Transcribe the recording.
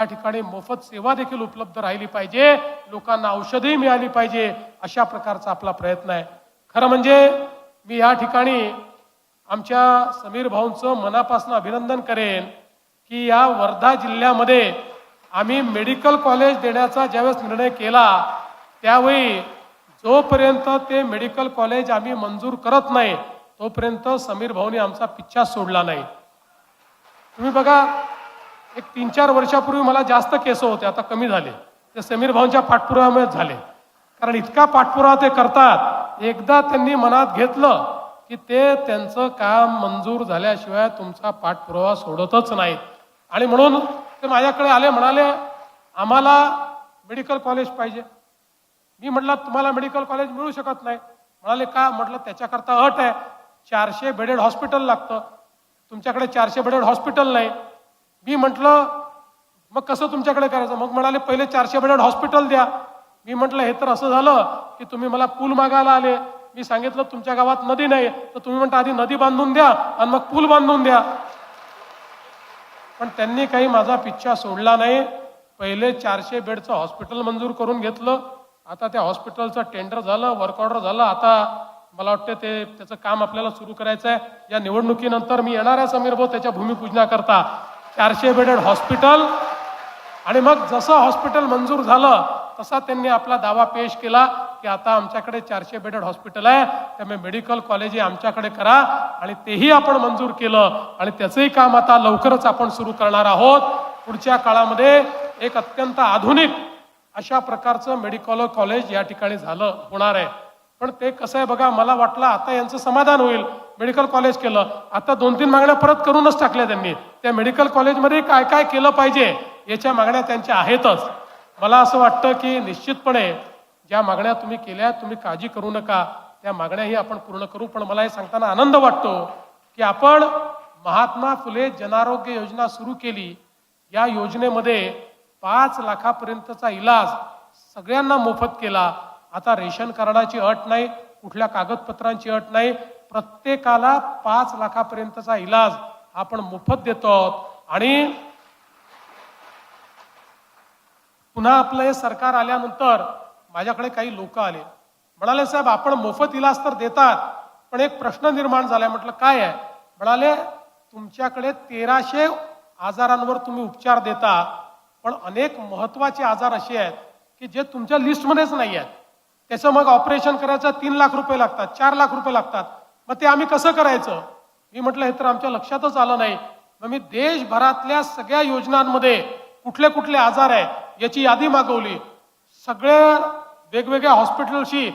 या ठिकाणी मोफत सेवा देखील उपलब्ध राहिली पाहिजे. लोकांना औषधही मिळाली पाहिजे. अशा प्रकारचा आपला प्रयत्न आहे. खरं म्हणजे मी या ठिकाणी आमच्या समीर भाऊंचं मनापासून अभिनंदन करेन की या वर्धा जिल्ह्यामध्ये आम्ही मेडिकल कॉलेज देण्याचा ज्यावेळेस निर्णय केला त्यावेळी जोपर्यंत ते मेडिकल कॉलेज आम्ही मंजूर करत नाही तोपर्यंत समीर भाऊनी आमचा पिच्छा सोडला नाही. तुम्ही बघा एक तीन चार वर्षापूर्वी मला जास्त केस होते आता कमी झाले. ते समीर भाऊंच्या पाठपुराव्यामुळेच झाले. कारण इतका पाठपुरावा ते करतात. एकदा त्यांनी मनात घेतलं की ते त्यांचं काम मंजूर झाल्याशिवाय तुमचा पाठपुरावा सोडतच नाहीत. आणि म्हणून ते माझ्याकडे आले म्हणाले आम्हाला मेडिकल कॉलेज पाहिजे. मी म्हटलं तुम्हाला मेडिकल कॉलेज मिळू शकत नाही. म्हणाले का? म्हटलं त्याच्याकरता अट आहे. चारशे बेडेड हॉस्पिटल लागतं. तुमच्याकडे चारशे बेडेड हॉस्पिटल नाही. मी म्हटलं मग कसं तुमच्याकडे करायचं? मग म्हणाले पहिले चारशे बेडेड हॉस्पिटल द्या. मी म्हटलं हे तर असं झालं की तुम्ही मला पूल मागायला आले. मी सांगितलं तुमच्या गावात नदी नाही तर तुम्ही म्हणता आधी नदी बांधून द्या आणि मग पूल बांधून द्या. पण त्यांनी काही माझा पिच्छा सोडला नाही. पहिले चारशे बेडचं हॉस्पिटल मंजूर करून घेतलं. आता त्या हॉस्पिटलचं टेंडर झालं वर्क ऑर्डर झालं. आता मला वाटतं ते त्याचं काम आपल्याला सुरू करायचं आहे या निवडणुकीनंतर मी येणार आहे समीर भाऊ त्याच्या भूमिपूजनाकरता. चारशे बेडेड हॉस्पिटल. आणि मग जसं हॉस्पिटल मंजूर झालं तसा त्यांनी आपला दावा पेश केला की आता आमच्याकडे चारशे बेडेड हॉस्पिटल आहे त्यामुळे मेडिकल कॉलेज आमच्याकडे करा आणि तेही आपण मंजूर केलं आणि त्याचंही काम आता लवकरच आपण सुरू करणार आहोत. पुढच्या काळामध्ये एक अत्यंत आधुनिक अशा प्रकारचं मेडिकल कॉलेज या ठिकाणी झालं होणार आहे. पण ते कसं आहे बघा मला वाटलं आता यांचं समाधान होईल. मेडिकल कॉलेज केलं. आता दोन तीन मागण्या परत करूनच टाकल्या त्यांनी. त्या मेडिकल कॉलेजमध्ये काय काय केलं पाहिजे याच्या मागण्या त्यांच्या आहेतच. मला असं वाटतं की निश्चितपणे ज्या मागण्या तुम्ही केल्या तुम्ही काळजी करू नका. त्या मागण्याही आपण पूर्ण करू. पण मला हे सांगताना आनंद वाटतो की आपण महात्मा फुले जनारोग्य योजना सुरू केली. या योजनेमध्ये पाच लाखापर्यंतचा इलाज सगळ्यांना मोफत केला. आता रेशन कार्डाची अट नाही कुठल्या कागदपत्रांची अट नाही प्रत्येकाला पाच लाखापर्यंतचा इलाज आपण मोफत देतो आणि पुन्हा आपलं हे सरकार आल्यानंतर माझ्याकडे काही लोक आले. म्हणाले साहेब आपण मोफत इलाज तर देतात पण एक प्रश्न निर्माण झालाय. म्हटलं काय आहे? म्हणाले तुमच्याकडे तेराशे आजारांवर तुम्ही उपचार देता पण अनेक महत्त्वाचे आजार असे आहेत की जे तुमच्या लिस्टमध्येच नाही आहेत त्याचं मग ऑपरेशन करायचं तीन लाख रुपये लागतात चार लाख रुपये लागतात. मग ते आम्ही कसं करायचं? मी म्हटलं हे तर आमच्या लक्षातच आलं नाही. मग मी देशभरातल्या सगळ्या योजनांमध्ये कुठले कुठले आजार आहे याची यादी मागवली. सगळ्या वेगवेगळ्या हॉस्पिटलशी